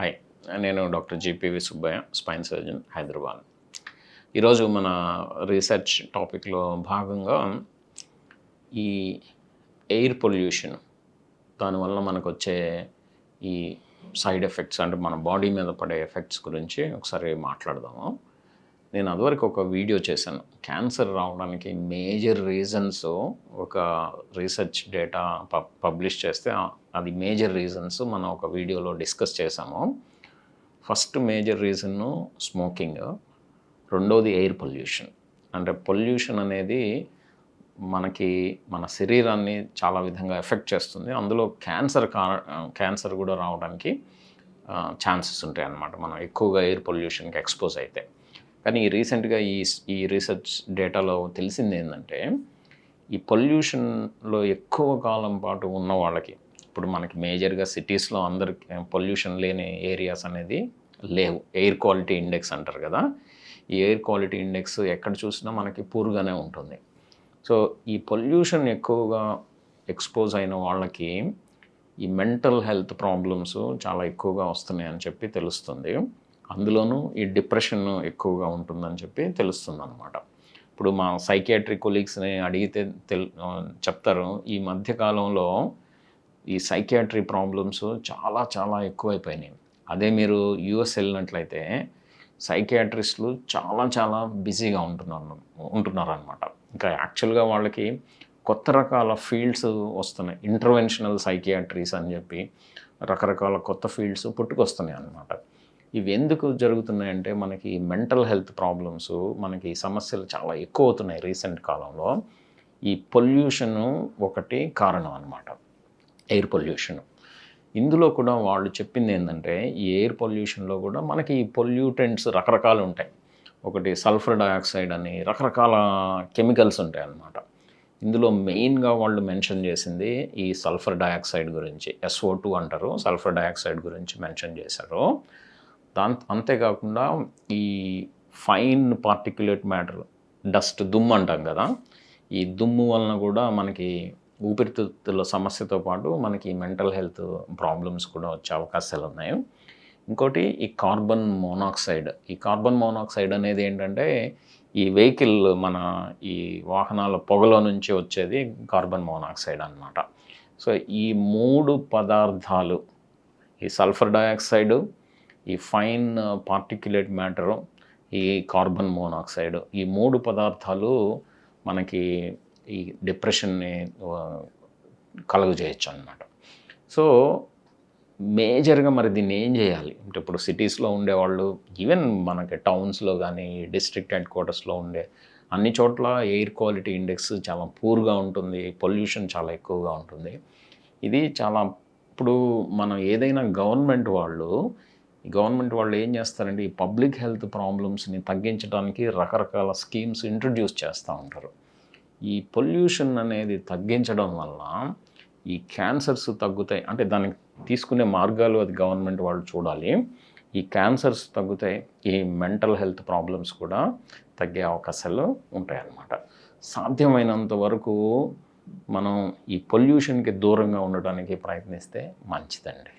Hi. నేను doctor GPV Subbaiah spine surgeon Hyderabad. ఈరోజు మన రీసెర్చ్ టాపిక్లో భాగంగా ఈ ఎయిర్ పొల్యూషన్ దానివల్ల మనకు వచ్చే ఈ సైడ్ ఎఫెక్ట్స్ అంటే మన బాడీ మీద పడే ఎఫెక్ట్స్ గురించి ఒకసారి మాట్లాడదాము. నేను అదివరకు ఒక వీడియో చేశాను. క్యాన్సర్ రావడానికి మేజర్ రీజన్స్ ఒక రీసెర్చ్ డేటా పబ్లిష్ చేస్తే అది మేజర్ రీజన్స్ మనం ఒక వీడియోలో డిస్కస్ చేసాము. ఫస్ట్ మేజర్ రీజన్ స్మోకింగ్ రెండోది ఎయిర్ పొల్యూషన్ అంటే పొల్యూషన్ అనేది మనకి మన శరీరాన్ని చాలా విధంగా ఎఫెక్ట్ చేస్తుంది. అందులో క్యాన్సర్ కా క్యాన్సర్ కూడా రావడానికి ఛాన్సెస్ ఉంటాయి అన్నమాట. మనం ఎక్కువగా ఎయిర్ పొల్యూషన్కి ఎక్స్పోజ్ అయితే. కానీ ఈ రీసెంట్గా ఈ ఈ రీసెర్చ్ డేటాలో తెలిసింది ఏంటంటే ఈ పొల్యూషన్లో ఎక్కువ కాలం పాటు ఉన్న వాళ్ళకి ఇప్పుడు మనకి మేజర్గా సిటీస్లో అందరికి పొల్యూషన్ లేని ఏరియాస్ అనేది లేవు. ఎయిర్ క్వాలిటీ ఇండెక్స్ అంటారు కదా ఈ ఎయిర్ క్వాలిటీ ఇండెక్స్ ఎక్కడ చూసినా మనకి పూర్గానే ఉంటుంది. సో ఈ పొల్యూషన్ ఎక్కువగా ఎక్స్పోజ్ అయిన వాళ్ళకి ఈ మెంటల్ హెల్త్ ప్రాబ్లమ్స్ చాలా ఎక్కువగా వస్తున్నాయి అని చెప్పి తెలుస్తుంది. అందులోనూ ఈ డిప్రెషన్ ఎక్కువగా ఉంటుందని చెప్పి తెలుస్తుంది అనమాట ఇప్పుడు మా సైకియాట్రిక్ కొలీగ్స్ని అడిగితే తెల్ చెప్తారు ఈ మధ్యకాలంలో ఈ సైకియాట్రీ ప్రాబ్లమ్స్ చాలా చాలా ఎక్కువైపోయినాయి. అదే మీరు యుఎస్ వెళ్ళినట్లయితే సైకియాట్రిస్టులు చాలా చాలా బిజీగా ఉంటున్నారు ఉంటున్నారు అనమాట ఇంకా యాక్చువల్గా వాళ్ళకి కొత్త రకాల ఫీల్డ్స్ వస్తున్నాయి. ఇంటర్వెన్షనల్ సైకియాట్రీస్ అని చెప్పి రకరకాల కొత్త ఫీల్డ్స్ పుట్టుకొస్తున్నాయి అన్నమాట. ఇవి ఎందుకు జరుగుతున్నాయంటే మనకి మెంటల్ హెల్త్ ప్రాబ్లమ్స్ మనకి ఈ సమస్యలు చాలా ఎక్కువ అవుతున్నాయి రీసెంట్ కాలంలో. ఈ పొల్యూషన్ ఒకటి కారణం అనమాట ఎయిర్ పొల్యూషన్. ఇందులో కూడా వాళ్ళు చెప్పింది ఏంటంటే ఈ ఎయిర్ పొల్యూషన్లో కూడా మనకి ఈ పొల్యూటెంట్స్ రకరకాలు ఉంటాయి. ఒకటి సల్ఫర్ డయాక్సైడ్ అని రకరకాల కెమికల్స్ ఉంటాయి అన్నమాట. ఇందులో మెయిన్గా వాళ్ళు మెన్షన్ చేసింది ఈ సల్ఫర్ డయాక్సైడ్ గురించి ఎస్ఓ టూ అంటారు సల్ఫర్ డయాక్సైడ్ గురించి మెన్షన్ చేశారు. దాని అంతేకాకుండా ఈ ఫైన్ పార్టిక్యులేట్ మ్యాటర్ డస్ట్ దుమ్ము అంటాం కదా ఈ దుమ్ము వలన కూడా మనకి ఊపిరితిత్తుల సమస్యతో పాటు మనకి మెంటల్ హెల్త్ ప్రాబ్లమ్స్ కూడా వచ్చే అవకాశాలు ఉన్నాయి. ఇంకోటి ఈ కార్బన్ మోనాక్సైడ్. ఈ కార్బన్ మోనాక్సైడ్ అనేది ఏంటంటే ఈ వెహికల్ మన ఈ వాహనాల పొగలో నుంచి వచ్చేది కార్బన్ మోనాక్సైడ్ అన్నమాట. సో ఈ మూడు పదార్థాలు ఈ సల్ఫర్ డయాక్సైడ్ ఈ ఫైన్ పార్టిక్యులేట్ మ్యాటరు ఈ కార్బన్ మోనాక్సైడ్ ఈ మూడు పదార్థాలు మనకి ఈ డిప్రెషన్ని కలుగజేయచ్చు అన్నమాట సో మేజర్గా మరి దీన్ని ఏం చేయాలి? అంటే ఇప్పుడు సిటీస్లో ఉండేవాళ్ళు ఈవెన్ మనకి టౌన్స్లో కానీ డిస్ట్రిక్ట్ హెడ్ క్వార్టర్స్లో ఉండే అన్ని చోట్ల ఎయిర్ క్వాలిటీ ఇండెక్స్ చాలా పూర్గా ఉంటుంది పొల్యూషన్ చాలా ఎక్కువగా ఉంటుంది. ఇది చాలా ఇప్పుడు మనం ఏదైనా గవర్నమెంట్ వాళ్ళు ఈ గవర్నమెంట్ వాళ్ళు ఏం చేస్తారంటే ఈ పబ్లిక్ హెల్త్ ప్రాబ్లమ్స్ని తగ్గించడానికి రకరకాల స్కీమ్స్ ఇంట్రడ్యూస్ చేస్తూ ఉంటారు. ఈ పొల్యూషన్ అనేది తగ్గించడం వల్ల ఈ క్యాన్సర్స్ తగ్గుతాయి. అంటే దానికి తీసుకునే మార్గాలు అది గవర్నమెంట్ వాళ్ళు చూడాలి. ఈ క్యాన్సర్స్ తగ్గుతాయి. ఈ మెంటల్ హెల్త్ ప్రాబ్లమ్స్ కూడా తగ్గే అవకాశాలు ఉంటాయన్నమాట. సాధ్యమైనంత వరకు మనం ఈ పొల్యూషన్కి దూరంగా ఉండడానికి ప్రయత్నిస్తే మంచిదండి.